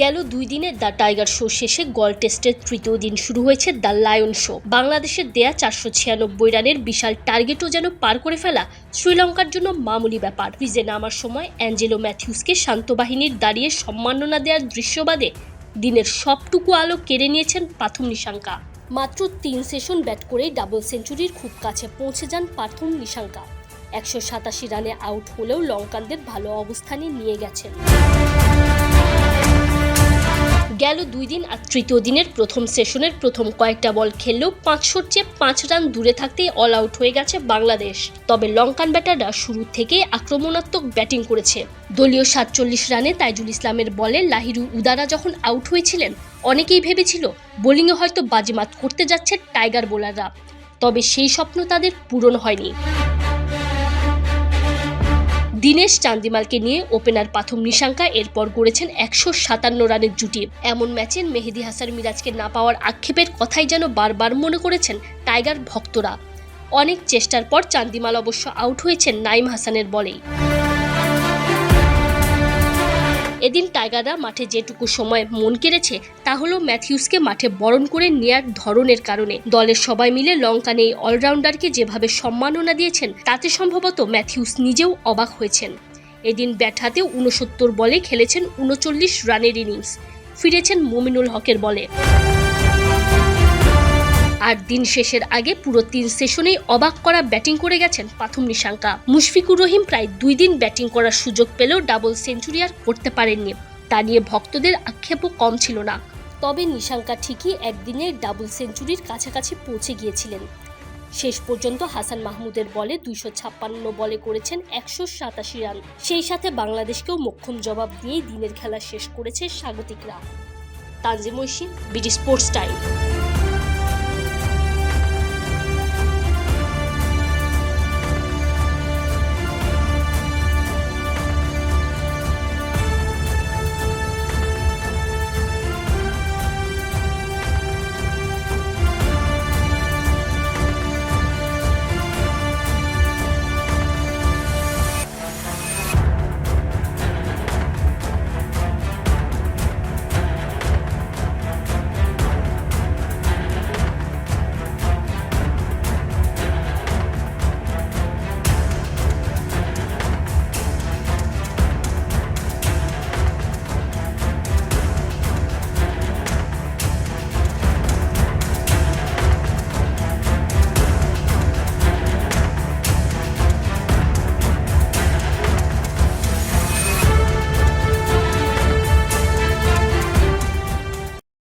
গেল দুই দিনের দ্য টাইগার শো শেষে গল টেস্টের তৃতীয় দিন শুরু হয়েছে দ্য লায়ন শো। বাংলাদেশের দেয়া চারশো ছিয়ানব্বই রানের বিশাল টার্গেটও যেন পার করে ফেলা শ্রীলঙ্কার জন্য মামুলি ব্যাপার। ক্রিজে নামার সময় অ্যাঞ্জেলো ম্যাথিউসকে শান্ত বাহিনীর দাঁড়িয়ে সম্মাননা দেওয়ার দৃশ্যবাদে দিনের সবটুকু আলো কেড়ে নিয়েছেন পাথুম নিশাঙ্কা। মাত্র তিন সেশন ব্যাট করেই ডাবল সেঞ্চুরির খুব কাছে পৌঁছে যান পাথুম নিশাঙ্কা। একশো সাতাশি রানে আউট হলেও লঙ্কানদের ভালো অবস্থানে নিয়ে গেছেন। গেল দুই দিন আর তৃতীয় দিনের প্রথম সেশনের প্রথম কয়েকটা বল খেললেও পাঁচশোর চেয়ে পাঁচ রান দূরে থাকতেই অল আউট হয়ে গেছে বাংলাদেশ। তবে লঙ্কান ব্যাটাররা শুরু থেকেই আক্রমণাত্মক ব্যাটিং করেছে। দলীয় সাতচল্লিশ রানে তাইজুল ইসলামের বলে লাহিরু উদারা যখন আউট হয়েছিলেন, অনেকেই ভেবেছিল বোলিংয়ে হয়তো বাজিমাত করতে যাচ্ছে টাইগার বোলাররা। তবে সেই স্বপ্ন তাদের পূরণ হয়নি। দীনেশ চান্দিমালকে নিয়ে ওপেনার পাথম নিশাঙ্কা এরপর গড়েছেন একশো সাতান্ন রানের জুটি। এমন ম্যাচে মেহেদি হাসান মিরাজকে না পাওয়ার আক্ষেপের কথাই যেন বারবার মনে করেছেন টাইগার ভক্তরা। অনেক চেষ্টার পর চান্দিমাল অবশ্য আউট হয়েছেন নাইম হাসানের বলেই। এদিন টাইগাররা মাঠে যেটুকু সময় মন কেড়েছে, তা হলো ম্যাথিউসকে মাঠে বরণ করে নেয়ার ধরনের কারণে। দলের সবাই মিলে লঙ্কান এই অলরাউন্ডারকে যেভাবে সম্মাননা দিয়েছেন, তাতে সম্ভবত ম্যাথিউস নিজেও অবাক হয়েছেন। এদিন ব্যাট হাতে উনসত্তর বলে খেলেছেন উনচল্লিশ রানের ইনিংস, ফিরেছেন মুমিনুল হকের বলে। আর দিন শেষের আগে পুরো তিন সেশনেই অবাক করা ব্যাটিং করে গেছেন পাথুম নিশাঙ্কা। মুশফিকুর রহিম প্রায় দুই দিন ব্যাটিং করার সুযোগ পেলেও ডাবল সেঞ্চুরি আর করতে পারেননি। তা নিয়ে ভক্তদের আক্ষেপও কম ছিল না। তবে নিশাঙ্কা ঠিকই একদিনে ডাবল সেঞ্চুরির কাছাকাছি পৌঁছে গিয়েছিলেন। শেষ পর্যন্ত হাসান মাহমুদের বলে দুইশো ছাপ্পান্ন বলে করেছেন একশো সাতাশি রান। সেই সাথে বাংলাদেশকেও মোক্ষম জবাব দিয়েই দিনের খেলা শেষ করেছে স্বাগতিকরা। Tanzim Oishi, BD sports time.